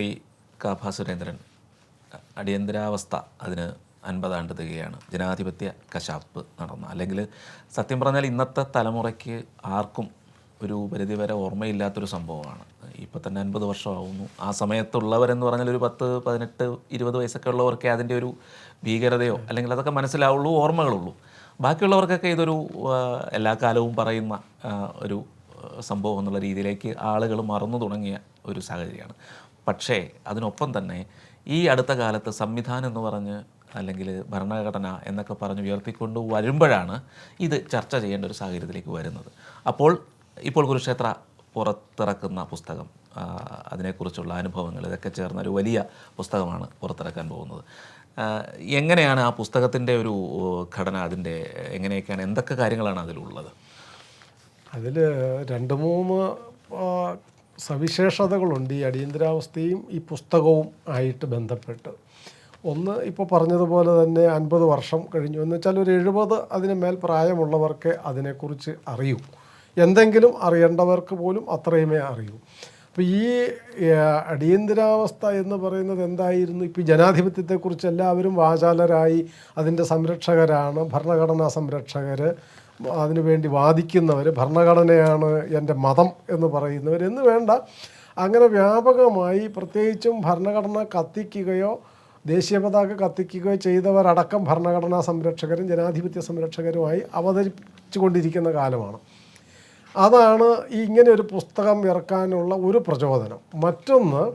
ശ്രീ കാഭ സുരേന്ദ്രൻ അടിയന്തരാവസ്ഥ അതിന് അൻപതാണ്ട് തികയാണ്. ജനാധിപത്യ കശാപ്പ് നടന്ന. അല്ലെങ്കിൽ സത്യം പറഞ്ഞാൽ ഇന്നത്തെ തലമുറയ്ക്ക് ആർക്കും ഒരു പരിധിവരെ ഓർമ്മയില്ലാത്തൊരു സംഭവമാണ്. ഇപ്പോൾ തന്നെ അൻപത് വർഷമാവുന്നു. ആ സമയത്തുള്ളവരെന്ന് പറഞ്ഞാൽ ഒരു പത്ത് പതിനെട്ട് ഇരുപത് വയസ്സൊക്കെ ഉള്ളവർക്ക് അതിന്റെ ഒരു ഭീകരതയോ അല്ലെങ്കിൽ അതൊക്കെ മനസ്സിലാവുള്ളൂ ഓർമ്മകളുള്ളൂ. ബാക്കിയുള്ളവർക്കൊക്കെ ഇതൊരു എല്ലാ കാലവും പറയുന്ന ഒരു സംഭവം എന്നുള്ള രീതിയിലേക്ക് ആളുകൾ മറന്നു തുടങ്ങിയ ഒരു സാഹചര്യമാണ്. പക്ഷേ അതിനൊപ്പം തന്നെ ഈ അടുത്ത കാലത്ത് സംവിധാനം എന്ന് പറഞ്ഞ് അല്ലെങ്കിൽ ഭരണഘടന എന്നൊക്കെ പറഞ്ഞ് ഉയർത്തിക്കൊണ്ട് വരുമ്പോഴാണ് ഇത് ചർച്ച ചെയ്യേണ്ട ഒരു സാഹചര്യത്തിലേക്ക് വരുന്നത്. അപ്പോൾ ഇപ്പോൾ കുരുക്ഷേത്ര പുറത്തിറക്കുന്ന പുസ്തകം അതിനെക്കുറിച്ചുള്ള അനുഭവങ്ങൾ ഇതൊക്കെ ചേർന്ന ഒരു വലിയ പുസ്തകമാണ് പുറത്തിറക്കാൻ പോകുന്നത്. എങ്ങനെയാണ് ആ പുസ്തകത്തിന്റെ ഒരു ഘടന അതിന്റെ എങ്ങനെയൊക്കെയാണ് എന്തൊക്കെ കാര്യങ്ങളാണ് അതിലുള്ളത്? അതിൽ രണ്ട് മൂന്ന് സവിശേഷതകളുണ്ട് ഈ അടിയന്തരാവസ്ഥയും ഈ പുസ്തകവും ആയിട്ട് ബന്ധപ്പെട്ട്. ഒന്ന് ഇപ്പോൾ പറഞ്ഞതുപോലെ തന്നെ അൻപത് വർഷം കഴിഞ്ഞു. എന്ന് വെച്ചാൽ ഒരു എഴുപത് അതിന് മേൽ പ്രായമുള്ളവർക്ക് അതിനെക്കുറിച്ച് അറിയൂ. എന്തെങ്കിലും അറിയേണ്ടവർക്ക് പോലും അത്രയുമേ അറിയൂ. അപ്പോൾ ഈ അടിയന്തരാവസ്ഥ എന്ന് പറയുന്നത് എന്തായിരുന്നു? ഇപ്പോൾ ജനാധിപത്യത്തെക്കുറിച്ച് എല്ലാവരും വാചാലരായി അതിന്റെ സംരക്ഷകരാണ് ഭരണഘടനാ സംരക്ഷകർ അതിനുവേണ്ടി വാദിക്കുന്നവർ ഭരണഘടനയാണ് എന്റെ മതം എന്ന് പറയുന്നവർ എന്ന് വേണ്ട. അങ്ങനെ വ്യാപകമായി പ്രത്യേകിച്ചും ഭരണഘടന കത്തിക്കുകയോ ദേശീയ പതാക കത്തിക്കുകയോ ചെയ്തവരടക്കം ഭരണഘടനാ സംരക്ഷകരും ജനാധിപത്യ സംരക്ഷകരുമായി അവതരിപ്പിച്ചു കൊണ്ടിരിക്കുന്ന കാലമാണ്. അതാണ് ഈ ഇങ്ങനെ ഒരു പുസ്തകം ഇറക്കാനുള്ള ഒരു പ്രചോദനം. മറ്റൊന്ന്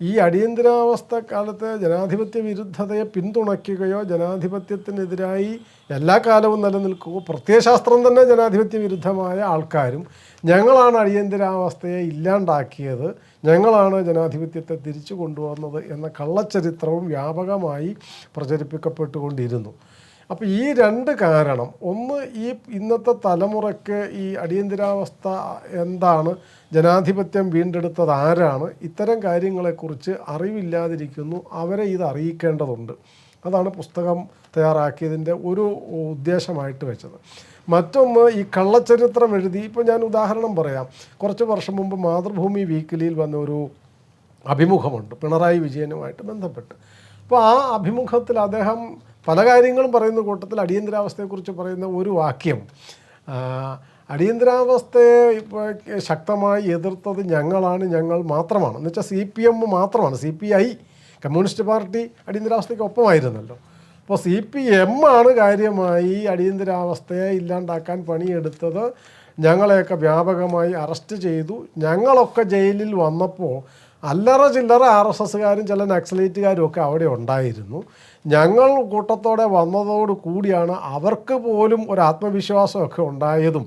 ഈ അടിയന്തരാവസ്ഥ കാലത്ത് ജനാധിപത്യ വിരുദ്ധതയെ പിന്തുണയ്ക്കുകയോ ജനാധിപത്യത്തിനെതിരായി എല്ലാ കാലവും നിലനിൽക്കുകയോ പ്രത്യയശാസ്ത്രം തന്നെ ജനാധിപത്യ വിരുദ്ധമായ ആൾക്കാരും ഞങ്ങളാണ് അടിയന്തരാവസ്ഥയെ ഇല്ലാണ്ടാക്കിയത് ഞങ്ങളാണ് ജനാധിപത്യത്തെ തിരിച്ചു കൊണ്ടുവന്നത് എന്ന കള്ളച്ചരിത്രവും വ്യാപകമായി പ്രചരിപ്പിക്കപ്പെട്ടുകൊണ്ടിരുന്നു. അപ്പോൾ ഈ രണ്ട് കാരണം. ഒന്ന് ഈ ഇന്നത്തെ തലമുറയ്ക്ക് ഈ അടിയന്തരാവസ്ഥ എന്താണ്? ജനാധിപത്യം വീണ്ടെടുത്തത് ആരാണ്? ഇത്തരം കാര്യങ്ങളെക്കുറിച്ച് അറിവില്ലാതിരിക്കുന്നു. അവരെ ഇത് അറിയിക്കേണ്ടതുണ്ട്. അതാണ് പുസ്തകം തയ്യാറാക്കിയതിന്റെ ഒരു ഉദ്ദേശമായിട്ട് വെച്ചത്. മറ്റൊന്ന് ഈ കള്ളച്ചരിത്രം എഴുതി ഇപ്പോൾ ഞാൻ ഉദാഹരണം പറയാം. കുറച്ച് വർഷം മുമ്പ് മാതൃഭൂമി വീക്കിലിയിൽ വന്ന ഒരു അഭിമുഖമുണ്ട്. പിണറായി വിജയനുമായിട്ട് ബന്ധപ്പെട്ട്. അപ്പോൾ ആ അഭിമുഖത്തിൽ അദ്ദേഹം പല കാര്യങ്ങളും പറയുന്ന കൂട്ടത്തിൽ അടിയന്തരാവസ്ഥയെക്കുറിച്ച് പറയുന്ന ഒരു വാക്യം അടിയന്തരാവസ്ഥയെ ഇപ്പോൾ ശക്തമായി എതിർത്തത് ഞങ്ങളാണ് ഞങ്ങൾ മാത്രമാണ്. എന്ന് വെച്ചാൽ സി പി എം മാത്രമാണ്. C P I communist party അടിയന്തരാവസ്ഥയ്ക്ക് ഒപ്പമായിരുന്നല്ലോ. അപ്പോൾ സി പി എം ആണ് കാര്യമായി അടിയന്തരാവസ്ഥയെ ഇല്ലാണ്ടാക്കാൻ പണിയെടുത്തത്. ഞങ്ങളെയൊക്കെ വ്യാപകമായി അറസ്റ്റ് ചെയ്തു. ഞങ്ങളൊക്കെ ജയിലിൽ വന്നപ്പോൾ അല്ലറ ചില്ലറ ആർ എസ് എസ്സുകാരും ചില നക്സലേറ്റുകാരും ഒക്കെ അവിടെ ഉണ്ടായിരുന്നു. ഞങ്ങൾ കൂട്ടത്തോടെ വന്നതോട് കൂടിയാണ് അവർക്ക് പോലും ഒരു ആത്മവിശ്വാസമൊക്കെ ഉണ്ടായതും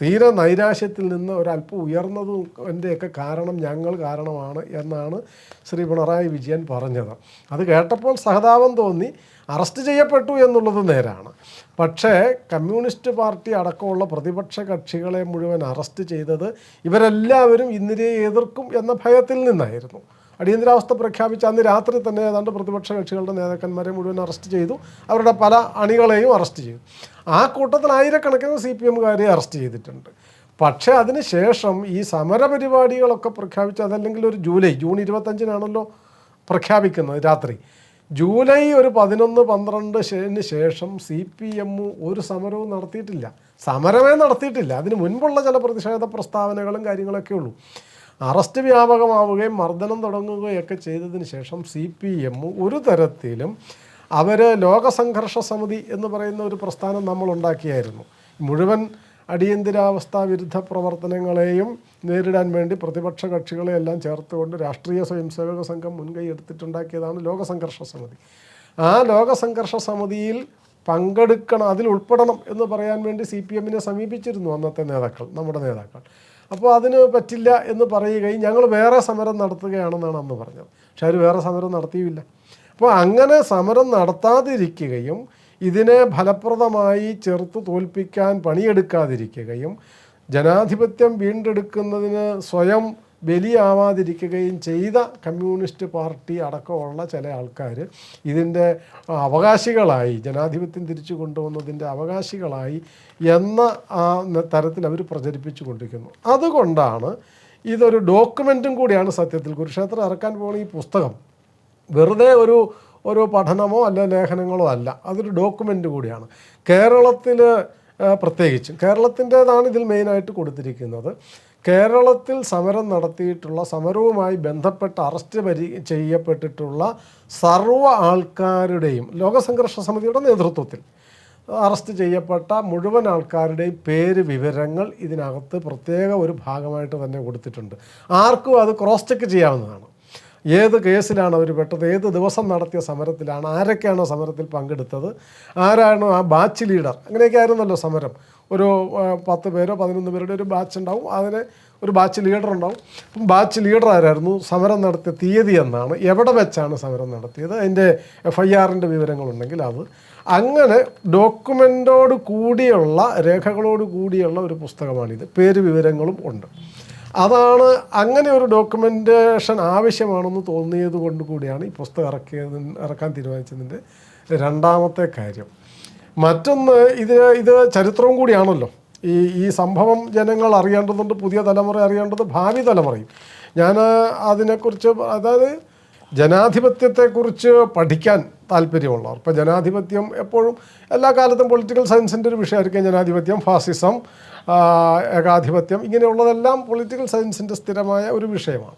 തീരെ നൈരാശ്യത്തിൽ നിന്ന് ഒരല്പം ഉയർന്നതും എന്റെയൊക്കെ കാരണം ഞങ്ങൾ കാരണമാണ് എന്നാണ് ശ്രീ പിണറായി വിജയൻ പറഞ്ഞത്. അത് കേട്ടപ്പോൾ സഹതാപം തോന്നി അറസ്റ്റ് ചെയ്യപ്പെട്ടു എന്നുള്ളത് നേരാണ്. പക്ഷേ കമ്മ്യൂണിസ്റ്റ് പാർട്ടി അടക്കമുള്ള പ്രതിപക്ഷ കക്ഷികളെ മുഴുവൻ അറസ്റ്റ് ചെയ്തത് ഇവരെല്ലാവരും ഇന്ദിരയെ എതിർക്കും എന്ന ഭയത്തിൽ നിന്നായിരുന്നു. അടിയന്തരാവസ്ഥ പ്രഖ്യാപിച്ച അന്ന് രാത്രി തന്നെ ഏതാണ്ട് പ്രതിപക്ഷ കക്ഷികളുടെ നേതാക്കന്മാരെ മുഴുവൻ അറസ്റ്റ് ചെയ്തു. അവരുടെ പല അണികളെയും അറസ്റ്റ് ചെയ്തു. ആ കൂട്ടത്തിൽ ആയിരക്കണക്കിന് സി പി എമ്മുകാരെ അറസ്റ്റ് ചെയ്തിട്ടുണ്ട്. പക്ഷേ അതിന് ശേഷം ഈ സമര പരിപാടികളൊക്കെ പ്രഖ്യാപിച്ച് അതല്ലെങ്കിൽ ഒരു ജൂലൈ ജൂൺ ഇരുപത്തഞ്ചിനാണല്ലോ പ്രഖ്യാപിക്കുന്നത് രാത്രി. ജൂലൈ ഒരു പതിനൊന്ന് പന്ത്രണ്ട് ശേന് ശേഷം സി പി എം ഒരു സമരവും നടത്തിയിട്ടില്ല. സമരമേ നടത്തിയിട്ടില്ല. അതിന് മുൻപുള്ള ചില പ്രതിഷേധ പ്രസ്താവനകളും കാര്യങ്ങളൊക്കെ ഉള്ളൂ അറസ്റ്റ് വ്യാപകമാവുകയും മർദ്ദനം തുടങ്ങുകയൊക്കെ ചെയ്തതിന് ശേഷം സി പി എം ഒരു തരത്തിലും അവർ ലോകസംഘർഷ സമിതി എന്ന് പറയുന്ന ഒരു പ്രസ്ഥാനം നമ്മൾ ഉണ്ടാക്കിയായിരുന്നു. മുഴുവൻ അടിയന്തരാവസ്ഥാ വിരുദ്ധ പ്രവർത്തനങ്ങളെയും നേരിടാൻ വേണ്ടി പ്രതിപക്ഷ കക്ഷികളെ എല്ലാം ചേർത്തുകൊണ്ട് രാഷ്ട്രീയ സ്വയംസേവക സംഘം മുൻകൈ എടുത്തിട്ടുണ്ടാക്കിയതാണ് ലോകസംഘർഷ സമിതി. ആ ലോകസംഘർഷ സമിതിയിൽ പങ്കെടുക്കണം അതിൽ ഉൾപ്പെടണം എന്ന് പറയാൻ വേണ്ടി സി പി എമ്മിനെ സമീപിച്ചിരുന്നു അന്നത്തെ നേതാക്കൾ നമ്മുടെ നേതാക്കൾ. അപ്പോൾ അതിന് പറ്റില്ല എന്ന് പറയുകയും ഞങ്ങൾ വേറെ സമരം നടത്തുകയാണെന്നാണ് അന്ന് പറഞ്ഞത്. പക്ഷെ അവർ വേറെ സമരം നടത്തിയില്ല. അപ്പോൾ അങ്ങനെ സമരം നടത്താതിരിക്കുകയും ഇതിനെ ഫലപ്രദമായി ചെറുത്ത് തോൽപ്പിക്കാൻ പണിയെടുക്കാതിരിക്കുകയും ജനാധിപത്യം വീണ്ടെടുക്കുന്നതിന് സ്വയം ബലിയാവാതിരിക്കുകയും ചെയ്ത കമ്മ്യൂണിസ്റ്റ് പാർട്ടി അടക്കമുള്ള ചില ആൾക്കാർ ഇതിന്റെ അവകാശികളായി ജനാധിപത്യം തിരിച്ചു കൊണ്ടുവന്നതിന്റെ അവകാശികളായി എന്ന തരത്തിൽ അവർ പ്രചരിപ്പിച്ചു കൊണ്ടിരിക്കുന്നു അതുകൊണ്ടാണ് ഇതൊരു ഡോക്യുമെന്റും കൂടിയാണ് സത്യത്തിൽ. കുരുക്ഷേത്രം ഇറക്കാൻ പോകുന്ന ഈ പുസ്തകം വെറുതെ ഒരു ഒരു പഠനമോ അല്ല ലേഖനങ്ങളോ അല്ല അതൊരു ഡോക്യുമെന്റ് കൂടിയാണ്. കേരളത്തിൽ പ്രത്യേകിച്ചും കേരളത്തിന്റേതാണ് ഇതിൽ മെയിനായിട്ട് കൊടുത്തിരിക്കുന്നത്. കേരളത്തിൽ സമരം നടത്തിയിട്ടുള്ള സമരവുമായി ബന്ധപ്പെട്ട് അറസ്റ്റ് പരി ചെയ്യപ്പെട്ടിട്ടുള്ള സർവ ആൾക്കാരുടെയും ലോകസംഘർഷ സമിതിയുടെ നേതൃത്വത്തിൽ അറസ്റ്റ് ചെയ്യപ്പെട്ട മുഴുവൻ ആൾക്കാരുടെയും പേര് വിവരങ്ങൾ ഇതിനകത്ത് പ്രത്യേക ഒരു ഭാഗമായിട്ട് തന്നെ കൊടുത്തിട്ടുണ്ട്. ആർക്കും അത് ക്രോസ് ചെക്ക് ചെയ്യാവുന്നതാണ്. ഏത് കേസിലാണ് അവർ പെട്ടത്? ഏത് ദിവസം നടത്തിയ സമരത്തിലാണ്? ആരൊക്കെയാണോ സമരത്തിൽ പങ്കെടുത്തത്? ആരാണോ ആ ബാച്ച് ലീഡർ അങ്ങനെയൊക്കെ ആയിരുന്നല്ലോ സമരം. ഒരു പത്ത് പേരോ പതിനൊന്ന് പേരുടെ ഒരു ബാച്ച് ഉണ്ടാവും. അതിന് ഒരു ബാച്ച് ലീഡർ ഉണ്ടാവും. ബാച്ച് ലീഡർ ആരായിരുന്നു? സമരം നടത്തിയ തീയതി എന്നാണ്. എവിടെ വെച്ചാണ് സമരം നടത്തിയത്? അതിന്റെ എഫ് ഐ ആറിന്റെ വിവരങ്ങളുണ്ടെങ്കിൽ അത്. അങ്ങനെ ഡോക്യുമെന്റോട് കൂടിയുള്ള രേഖകളോട് കൂടിയുള്ള ഒരു പുസ്തകമാണിത്. പേര് വിവരങ്ങളും ഉണ്ട്. അതാണ് അങ്ങനെ ഒരു ഡോക്യുമെന്റേഷൻ ആവശ്യമാണെന്ന് തോന്നിയത് കൊണ്ട് കൂടിയാണ് ഈ പുസ്തകം ഇറക്കിയത് ഇറക്കാൻ തീരുമാനിച്ചതിന്റെ രണ്ടാമത്തെ കാര്യം. മറ്റൊന്ന് ഇത് ഇത് ചരിത്രവും കൂടിയാണല്ലോ. ഈ ഈ സംഭവം ജനങ്ങൾ അറിയേണ്ടതുണ്ട് പുതിയ തലമുറ അറിയേണ്ടത് ഭാവി തലമുറയും. ഞാൻ അതിനെക്കുറിച്ച് അതായത് ജനാധിപത്യത്തെക്കുറിച്ച് പഠിക്കാൻ താല്പര്യമുള്ളവർ. ഇപ്പോൾ ജനാധിപത്യം എപ്പോഴും എല്ലാ കാലത്തും പൊളിറ്റിക്കൽ സയൻസിന്റെ ഒരു വിഷയമായിരിക്കും ജനാധിപത്യം ഫാസിസം ഏകാധിപത്യം ഇങ്ങനെയുള്ളതെല്ലാം പൊളിറ്റിക്കൽ സയൻസിന്റെ സ്ഥിരമായ ഒരു വിഷയമാണ്.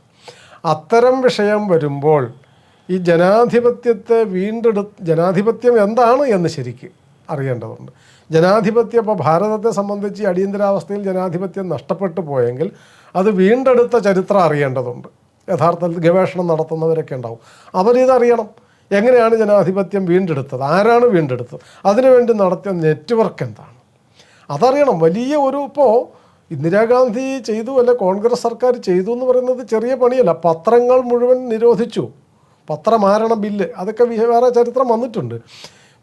അത്തരം വിഷയം വരുമ്പോൾ ഈ ജനാധിപത്യത്തെ വീണ്ടെടു ജനാധിപത്യം എന്താണ് എന്ന് ശരിക്ക് അറിയേണ്ടതുണ്ട്. ജനാധിപത്യം ഇപ്പോൾ ഭാരതത്തെ സംബന്ധിച്ച് അടിയന്തരാവസ്ഥയിൽ ജനാധിപത്യം നഷ്ടപ്പെട്ടു പോയെങ്കിൽ അത് വീണ്ടെടുത്ത ചരിത്രം അറിയേണ്ടതുണ്ട്. യഥാർത്ഥത്തിൽ ഗവേഷണം നടത്തുന്നവരൊക്കെ ഉണ്ടാവും. അവരിതറിയണം എങ്ങനെയാണ് ജനാധിപത്യം വീണ്ടെടുത്തത് ആരാണ് വീണ്ടെടുത്തത് അതിനുവേണ്ടി നടത്തിയ നെറ്റ്വർക്ക് എന്താണ്? അതറിയണം. വലിയ ഒരു ഇപ്പോൾ ഇന്ദിരാഗാന്ധി ചെയ്തു അല്ലെ കോൺഗ്രസ് സർക്കാർ ചെയ്തു എന്ന് പറയുന്നത് ചെറിയ പണിയല്ല. പത്രങ്ങൾ മുഴുവൻ നിരോധിച്ചു. പത്രമാരണ ബില്ല്. അതൊക്കെ വേറെ ചരിത്രം വന്നിട്ടുണ്ട്.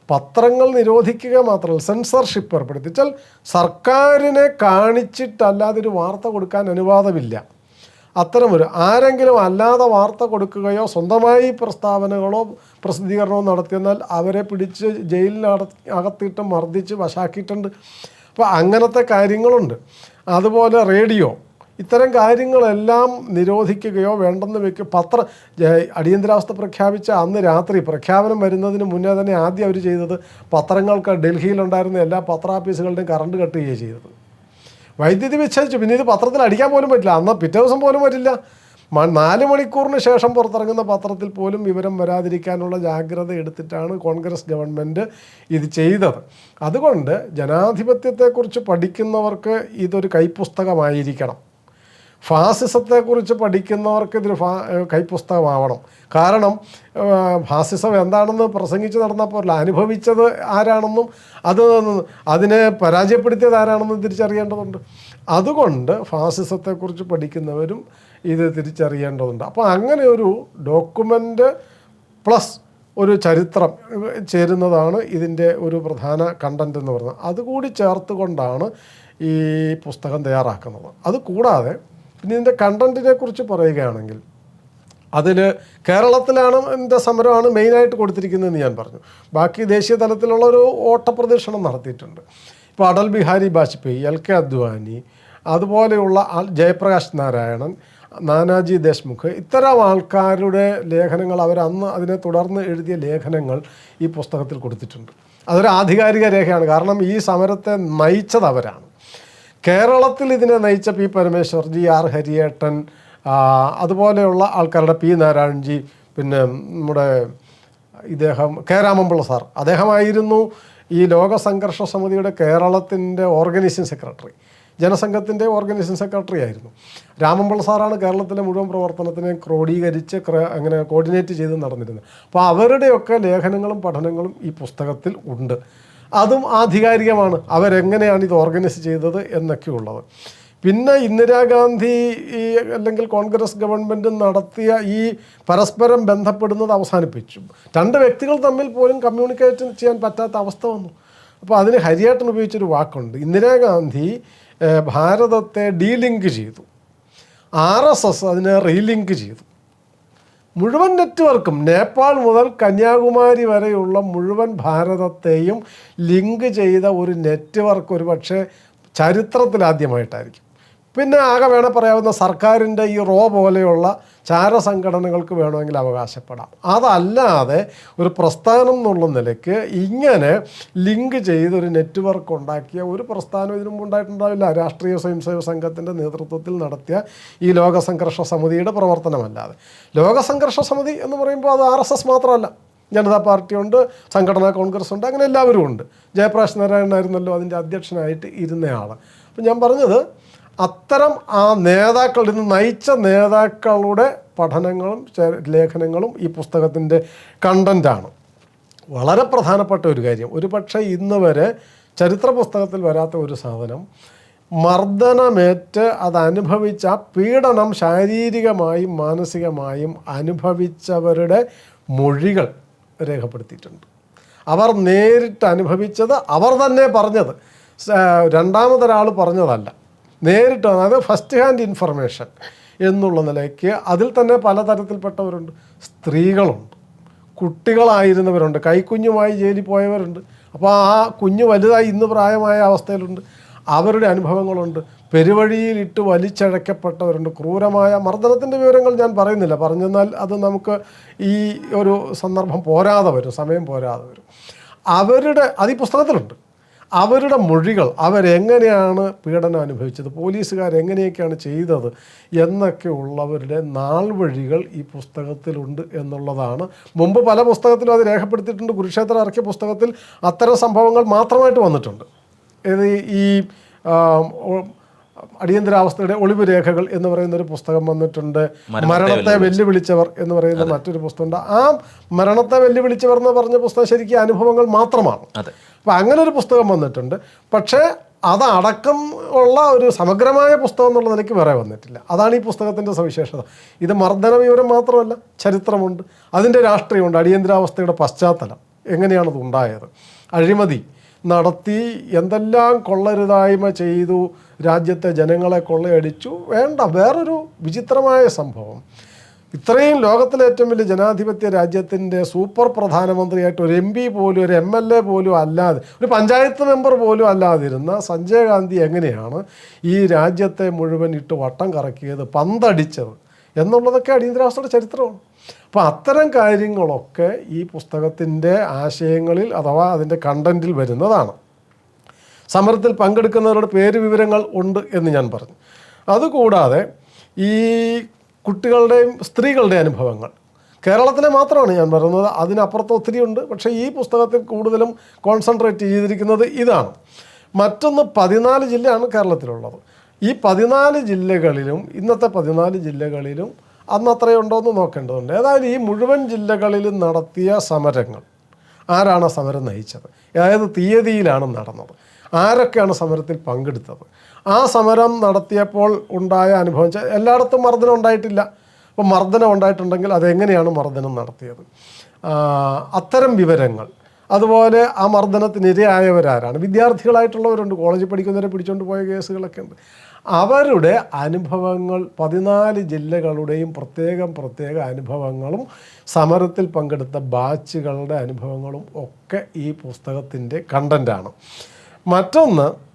പത്രങ്ങൾ നിരോധിക്കുക മാത്രമല്ല സെൻസർഷിപ്പ് ഏർപ്പെടുത്തിച്ചാൽ സർക്കാരിനെ കാണിച്ചിട്ടല്ലാതെ ഒരു വാർത്ത കൊടുക്കാൻ അനുവാദമില്ല. അത്തരമൊരു ആരെങ്കിലും അല്ലാതെ വാർത്ത കൊടുക്കുകയോ സ്വന്തമായി പ്രസ്താവനകളോ പ്രസിദ്ധീകരണമോ നടത്തിയെന്നാൽ അവരെ പിടിച്ച് ജയിലിൽ അകത്തിട്ട് മർദ്ദിച്ച് വശാക്കിയിട്ടുണ്ട്. അപ്പോൾ അങ്ങനത്തെ കാര്യങ്ങളുണ്ട്. അതുപോലെ റേഡിയോ. ഇത്തരം കാര്യങ്ങളെല്ലാം നിരോധിക്കുകയോ വേണ്ടെന്ന് വെക്കുക പത്ര അടിയന്തരാവസ്ഥ പ്രഖ്യാപിച്ച അന്ന് രാത്രി പ്രഖ്യാപനം വരുന്നതിന് മുന്നേ തന്നെ ആദ്യം അവർ ചെയ്തത് പത്രങ്ങൾക്ക് ഡൽഹിയിലുണ്ടായിരുന്ന എല്ലാ പത്രാഫീസുകളുടെയും കറണ്ട് കട്ട് ചെയ്യുകയാണ് ചെയ്തത്. വൈദ്യുതി വിച്ഛേദിച്ചു. പിന്നെ ഇത് പത്രത്തിൽ അടിക്കാൻ പോലും പറ്റില്ല. അന്ന് പിറ്റേ ദിവസം പോലും പറ്റില്ല നാല് മണിക്കൂറിന് ശേഷം പുറത്തിറങ്ങുന്ന പത്രത്തിൽ പോലും വിവരം വരാതിരിക്കാനുള്ള ജാഗ്രത എടുത്തിട്ടാണ് കോൺഗ്രസ് ഗവൺമെന്റ് ഇത് ചെയ്തത്. അതുകൊണ്ട് ജനാധിപത്യത്തെക്കുറിച്ച് പഠിക്കുന്നവർക്ക് ഇതൊരു കൈപ്പുസ്തകമായിരിക്കണം. ഫാസിസത്തെക്കുറിച്ച് പഠിക്കുന്നവർക്ക് ഇതൊരു ഫാ കൈപ്പുസ്തകമാവണം. കാരണം ഫാസിസം എന്താണെന്ന് പ്രസംഗിച്ച് നടന്നപ്പോൾ അനുഭവിച്ചത് ആരാണെന്നും അത് അതിനെ പരാജയപ്പെടുത്തിയത് ആരാണെന്നും തിരിച്ചറിയേണ്ടതുണ്ട്. അതുകൊണ്ട് ഫാസിസത്തെക്കുറിച്ച് പഠിക്കുന്നവരും ഇത് തിരിച്ചറിയേണ്ടതുണ്ട്. അപ്പോൾ അങ്ങനെ ഒരു ഡോക്യുമെന്റ് പ്ലസ് ഒരു ചരിത്രം ചേരുന്നതാണ് ഇതിന്റെ ഒരു പ്രധാന കണ്ടന്റ് എന്ന് പറയുന്നത്. അതുകൂടി ചേർത്തുകൊണ്ടാണ് ഈ പുസ്തകം തയ്യാറാക്കുന്നത്. അത് കൂടാതെ പിന്നെ ഇതിന്റെ കണ്ടന്റിനെ കുറിച്ച് പറയുകയാണെങ്കിൽ അതിൽ കേരളത്തിലാണ് എന്റെ സമരമാണ് മെയിനായിട്ട് കൊടുത്തിരിക്കുന്നതെന്ന് ഞാൻ പറഞ്ഞു. ബാക്കി ദേശീയ തലത്തിലുള്ള ഒരു ഓട്ടപ്രദർശനം നടത്തിയിട്ടുണ്ട്. ഇപ്പോൾ അടൽ ബിഹാരി വാജ്പേയി എൽ കെ അദ്വാനി അതുപോലെയുള്ള ജയപ്രകാശ് നാരായണൻ നാനാജി ദേശ്മുഖ് ഇത്തരം ആൾക്കാരുടെ ലേഖനങ്ങൾ അവർ അന്ന് അതിനെ തുടർന്ന് എഴുതിയ ലേഖനങ്ങൾ ഈ പുസ്തകത്തിൽ കൊടുത്തിട്ടുണ്ട്. അതൊരു ആധികാരിക രേഖയാണ്. കാരണം ഈ സമരത്തെ നയിച്ചത് അവരാണ്. കേരളത്തിൽ ഇതിനെ നയിച്ച പി പരമേശ്വർ ജി ആർ ഹരിയേട്ടൻ അതുപോലെയുള്ള ആൾക്കാരുടെ പി നാരായൺജി പിന്നെ നമ്മുടെ ഇദ്ദേഹം കെ രാമൻപിള്ള സാർ. അദ്ദേഹമായിരുന്നു ഈ ലോക സംഘർഷ സമിതിയുടെ കേരളത്തിന്റെ ഓർഗനൈസിംഗ് സെക്രട്ടറി. ജനസംഘത്തിന്റെ ഓർഗനൈസിംഗ് സെക്രട്ടറി ആയിരുന്നു. രാമൻപിള്ള സാറാണ് കേരളത്തിലെ മുഴുവൻ പ്രവർത്തനത്തിനെ ക്രോഡീകരിച്ച് അങ്ങനെ കോർഡിനേറ്റ് ചെയ്ത് നടന്നിരുന്നത്. അപ്പോൾ അവരുടെയൊക്കെ ലേഖനങ്ങളും പഠനങ്ങളും ഈ പുസ്തകത്തിൽ ഉണ്ട്. അതും ആധികാരികമാണ്. അവരെങ്ങനെയാണ് ഇത് ഓർഗനൈസ് ചെയ്തത് എന്നൊക്കെ ഉള്ളത് പിന്നെ ഇന്ദിരാഗാന്ധി ഈ അല്ലെങ്കിൽ കോൺഗ്രസ് ഗവൺമെന്റ് നടത്തിയ ഈ പരസ്പരം ബന്ധപ്പെടുന്നത് അവസാനിപ്പിച്ചു. രണ്ട് വ്യക്തികൾ തമ്മിൽ പോലും കമ്മ്യൂണിക്കേറ്റ് ചെയ്യാൻ പറ്റാത്ത അവസ്ഥ വന്നു. അപ്പോൾ അതിന് ഹരിയാട്ടൻ ഉപയോഗിച്ചൊരു വാക്കുണ്ട്. ഇന്ദിരാഗാന്ധി ഭാരതത്തെ ഡീലിങ്ക് ചെയ്തു. ആർ എസ് എസ് അതിനെ റീലിങ്ക് ചെയ്തു. മുഴുവൻ നെറ്റ്വർക്കും നേപ്പാൾ മുതൽ കന്യാകുമാരി വരെയുള്ള മുഴുവൻ ഭാരതത്തെയും ലിങ്ക് ചെയ്ത ഒരു നെറ്റ്വർക്ക് ഒരു പക്ഷേ ചരിത്രത്തിലാദ്യമായിട്ടായിരിക്കും. പിന്നെ ആകെ വേണേൽ പറയാവുന്ന സർക്കാരിന്റെ ഈ റോ പോലെയുള്ള ചാരസംഘടനകൾക്ക് വേണമെങ്കിൽ അവകാശപ്പെടാം. അതല്ലാതെ ഒരു പ്രസ്ഥാനം എന്നുള്ള നിലയ്ക്ക് ഇങ്ങനെ ലിങ്ക് ചെയ്ത് ഒരു നെറ്റ്വർക്ക് ഉണ്ടാക്കിയ ഒരു പ്രസ്ഥാനം ഇതിനു മുമ്പ് ഉണ്ടായിട്ടുണ്ടാവില്ല. രാഷ്ട്രീയ സ്വയംസേവ സംഘത്തിന്റെ നേതൃത്വത്തിൽ നടത്തിയ ഈ ലോക സംഘർഷ സമിതിയുടെ പ്രവർത്തനമല്ലാതെ. ലോക സംഘർഷ സമിതി എന്ന് പറയുമ്പോൾ അത് ആർ എസ് എസ് മാത്രമല്ല. ജനതാ പാർട്ടിയുണ്ട് സംഘടനാ കോൺഗ്രസ് ഉണ്ട് അങ്ങനെ എല്ലാവരും ഉണ്ട്. ജയപ്രകാശ് നാരായണനായിരുന്നല്ലോ അതിന്റെ അധ്യക്ഷനായിട്ട് ഇരുന്നയാൾ അപ്പം ഞാൻ പറഞ്ഞത് അത്തരം ആ നേതാക്കളിൽ നിന്ന് നയിച്ച നേതാക്കളുടെ പഠനങ്ങളും ലേഖനങ്ങളും ഈ പുസ്തകത്തിന്റെ കണ്ടന്റാണ് വളരെ പ്രധാനപ്പെട്ട ഒരു കാര്യം. ഒരു പക്ഷേ ഇന്ന് വരെ ചരിത്ര പുസ്തകത്തിൽ വരാത്ത ഒരു സാധനം മർദ്ദനമേറ്റ് അതനുഭവിച്ച പീഡനം ശാരീരികമായും മാനസികമായും അനുഭവിച്ചവരുടെ മൊഴികൾ രേഖപ്പെടുത്തിയിട്ടുണ്ട്. അവർ നേരിട്ട് അനുഭവിച്ചത് അവർ തന്നെ പറഞ്ഞത്. രണ്ടാമതൊരാൾ പറഞ്ഞതല്ല. നേരിട്ട് അതായത് ഫസ്റ്റ് ഹാൻഡ് ഇൻഫർമേഷൻ എന്നുള്ള നിലയ്ക്ക് അതിൽ തന്നെ പലതരത്തിൽപ്പെട്ടവരുണ്ട്. സ്ത്രീകളുണ്ട്. കുട്ടികളായിരുന്നവരുണ്ട്. കൈക്കുഞ്ഞുമായി ജയിലിൽ പോയവരുണ്ട്. അപ്പോൾ ആ കുഞ്ഞ് വലുതായി ഇന്ന് പ്രായമായ അവസ്ഥയിലുണ്ട്. അവരുടെ അനുഭവങ്ങളുണ്ട്. പെരുവഴിയിൽ ഇട്ട് വലിച്ചഴക്കപ്പെട്ടവരുണ്ട്. ക്രൂരമായ മർദ്ദനത്തിന്റെ വിവരങ്ങൾ ഞാൻ പറയുന്നില്ല. പറഞ്ഞെന്നാൽ അത് നമുക്ക് ഈ ഒരു സന്ദർഭം പോരാതെ വരും. സമയം പോരാതെ വരും. അവരുടെ അത് ഈ പുസ്തകത്തിലുണ്ട്. അവരുടെ മൊഴികൾ അവരെങ്ങനെയാണ് പീഡനം അനുഭവിച്ചത് പോലീസുകാർ എങ്ങനെയൊക്കെയാണ് ചെയ്തത് എന്നൊക്കെ ഉള്ളവരുടെ നാൾ വഴികൾ ഈ പുസ്തകത്തിലുണ്ട് എന്നുള്ളതാണ്. മുമ്പ് പല പുസ്തകത്തിലും അത് രേഖപ്പെടുത്തിയിട്ടുണ്ട്. കുരുക്ഷേത്രം ഇറക്കിയ പുസ്തകത്തിൽ അത്തരം സംഭവങ്ങൾ മാത്രമായിട്ട് വന്നിട്ടുണ്ട്. ഇത് ഈ അടിയന്തരാവസ്ഥയുടെ ഒളിവ് രേഖകൾ എന്ന് പറയുന്ന ഒരു പുസ്തകം വന്നിട്ടുണ്ട്. മരണത്തെ വെല്ലുവിളിച്ചവർ എന്ന് പറയുന്ന മറ്റൊരു പുസ്തകമുണ്ട്. ആ മരണത്തെ വെല്ലുവിളിച്ചവർ എന്ന് പറഞ്ഞ പുസ്തകം ശരിക്കും അനുഭവങ്ങൾ മാത്രമാണ്. അപ്പം അങ്ങനെ ഒരു പുസ്തകം വന്നിട്ടുണ്ട്. പക്ഷേ അതടക്കം ഉള്ള ഒരു സമഗ്രമായ പുസ്തകം എന്നുള്ള നിലയ്ക്ക് വേറെ വന്നിട്ടില്ല. അതാണ് ഈ പുസ്തകത്തിന്റെ സവിശേഷത. ഇത് മർദ്ദന വിവരം മാത്രമല്ല ചരിത്രമുണ്ട്. അതിന്റെ രാഷ്ട്രീയമുണ്ട്. അടിയന്തരാവസ്ഥയുടെ പശ്ചാത്തലം. എങ്ങനെയാണത് ഉണ്ടായത്? അഴിമതി നടത്തി എന്തെല്ലാം കൊള്ളരുതായ്മ ചെയ്തു രാജ്യത്തെ ജനങ്ങളെ കൊള്ളയടിച്ചു വേണ്ട വേറൊരു വിചിത്രമായ സംഭവം. ഇത്രയും ലോകത്തിലെ ഏറ്റവും വലിയ ജനാധിപത്യ രാജ്യത്തിന്റെ സൂപ്പർ പ്രധാനമന്ത്രിയായിട്ട് ഒരു എം പി പോലും ഒരു എം എൽ എ പോലും അല്ലാതെ ഒരു പഞ്ചായത്ത് മെമ്പർ പോലും അല്ലാതിരുന്ന സഞ്ജയ് ഗാന്ധി എങ്ങനെയാണ് ഈ രാജ്യത്തെ മുഴുവൻ ഇട്ട് വട്ടം കറക്കിയത് പന്തടിച്ചത് എന്നുള്ളതൊക്കെ അടിയന്തരാവസ്ഥയുടെ ചരിത്രമാണ്. അപ്പോൾ അത്തരം കാര്യങ്ങളൊക്കെ ഈ പുസ്തകത്തിന്റെ ആശയങ്ങളിൽ അഥവാ അതിന്റെ കണ്ടന്റിൽ വരുന്നതാണ്. സമരത്തിൽ പങ്കെടുക്കുന്നവരുടെ പേര് വിവരങ്ങൾ ഉണ്ട് എന്ന് ഞാൻ പറഞ്ഞു. അതുകൂടാതെ ഈ കുട്ടികളുടെയും സ്ത്രീകളുടെയും അനുഭവങ്ങൾ. കേരളത്തിലെ മാത്രമാണ് ഞാൻ പറയുന്നത്. അതിനപ്പുറത്ത് ഒത്തിരി ഉണ്ട് പക്ഷേ ഈ പുസ്തകത്തിൽ കൂടുതലും കോൺസെൻട്രേറ്റ് ചെയ്തിരിക്കുന്നത് ഇതാണ്. മറ്റൊന്ന് പതിനാല് ജില്ലയാണ് കേരളത്തിലുള്ളത്. ഈ പതിനാല് ജില്ലകളിലും ഇന്നത്തെ പതിനാല് ജില്ലകളിലും അന്ന് അത്രയുണ്ടോ എന്ന് നോക്കേണ്ടതുണ്ട്. ഏതായാലും ഈ മുഴുവൻ ജില്ലകളിലും നടത്തിയ സമരങ്ങൾ ആരാണ് സമരം നയിച്ചത്? അതായത് തീയതിയിലാണ് നടന്നത്? ആരൊക്കെയാണ് സമരത്തിൽ പങ്കെടുത്തത്? ആ സമരം നടത്തിയപ്പോൾ ഉണ്ടായ അനുഭവം എല്ലായിടത്തും മർദ്ദനം ഉണ്ടായിട്ടില്ല. അപ്പോൾ മർദ്ദനം ഉണ്ടായിട്ടുണ്ടെങ്കിൽ അതെങ്ങനെയാണ് മർദ്ദനം നടത്തിയത്? അത്തരം വിവരങ്ങൾ. അതുപോലെ ആ മർദ്ദനത്തിന് ഇരയായവരാരാണ് വിദ്യാർത്ഥികളായിട്ടുള്ളവരുണ്ട്. കോളേജിൽ പഠിക്കുന്നവരെ പിടിച്ചുകൊണ്ട് പോയ കേസുകളൊക്കെ ഉണ്ട്. അവരുടെ അനുഭവങ്ങൾ പതിനാല് ജില്ലകളുടെയും പ്രത്യേകം പ്രത്യേക അനുഭവങ്ങളും സമരത്തിൽ പങ്കെടുത്ത ബാച്ചുകളുടെ അനുഭവങ്ങളും ഒക്കെ ഈ പുസ്തകത്തിന്റെ കണ്ടന്റാണ് മറ്റൊന്ന്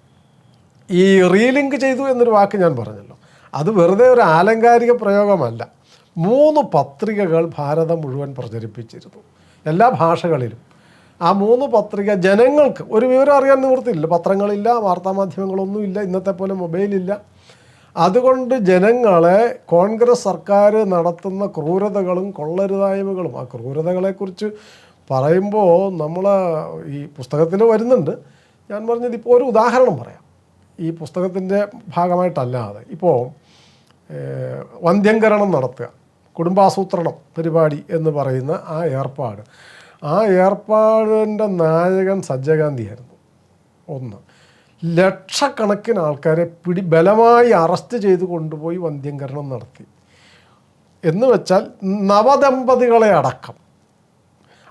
ഈ റീലിങ്ക് ചെയ്തു എന്നൊരു വാക്ക് ഞാൻ പറഞ്ഞല്ലോ. അത് വെറുതെ ഒരു ആലങ്കാരിക പ്രയോഗമല്ല. മൂന്ന് പത്രികകൾ ഭാരതം മുഴുവൻ പ്രചരിപ്പിച്ചിരുന്നു. എല്ലാ ഭാഷകളിലും. ആ മൂന്ന് പത്രിക ജനങ്ങൾക്ക് ഒരു വിവരം അറിയാൻ നിവൃത്തിയില്ല. പത്രങ്ങളില്ല വാർത്താമാധ്യമങ്ങളൊന്നുമില്ല ഇന്നത്തെ പോലെ മൊബൈലില്ല അതുകൊണ്ട് ജനങ്ങളെ കോൺഗ്രസ് സർക്കാർ നടത്തുന്ന ക്രൂരതകളും കൊള്ളരുതായ്മകളും ആ ക്രൂരതകളെക്കുറിച്ച് പറയുമ്പോൾ നമ്മൾ ഈ പുസ്തകത്തിൽ വരുന്നുണ്ട്. ഞാൻ പറഞ്ഞത് ഇപ്പോൾ ഒരു ഉദാഹരണം പറയാം. ഈ പുസ്തകത്തിന്റെ ഭാഗമായിട്ടല്ലാതെ ഇപ്പോൾ വന്ധ്യങ്കരണം നടത്തുക കുടുംബാസൂത്രണം പരിപാടി എന്ന് പറയുന്ന ആ ഏർപ്പാട്. ആ ഏർപ്പാടിന്റെ നായകൻ സജ്ജഗാന്ധിയായിരുന്നു. ഒന്ന്. ലക്ഷക്കണക്കിന് ആൾക്കാരെ പിടി ബലമായി അറസ്റ്റ് ചെയ്ത് കൊണ്ടുപോയി വന്ധ്യംകരണം നടത്തി. എന്ന് വെച്ചാൽ നവദമ്പതികളെ അടക്കം.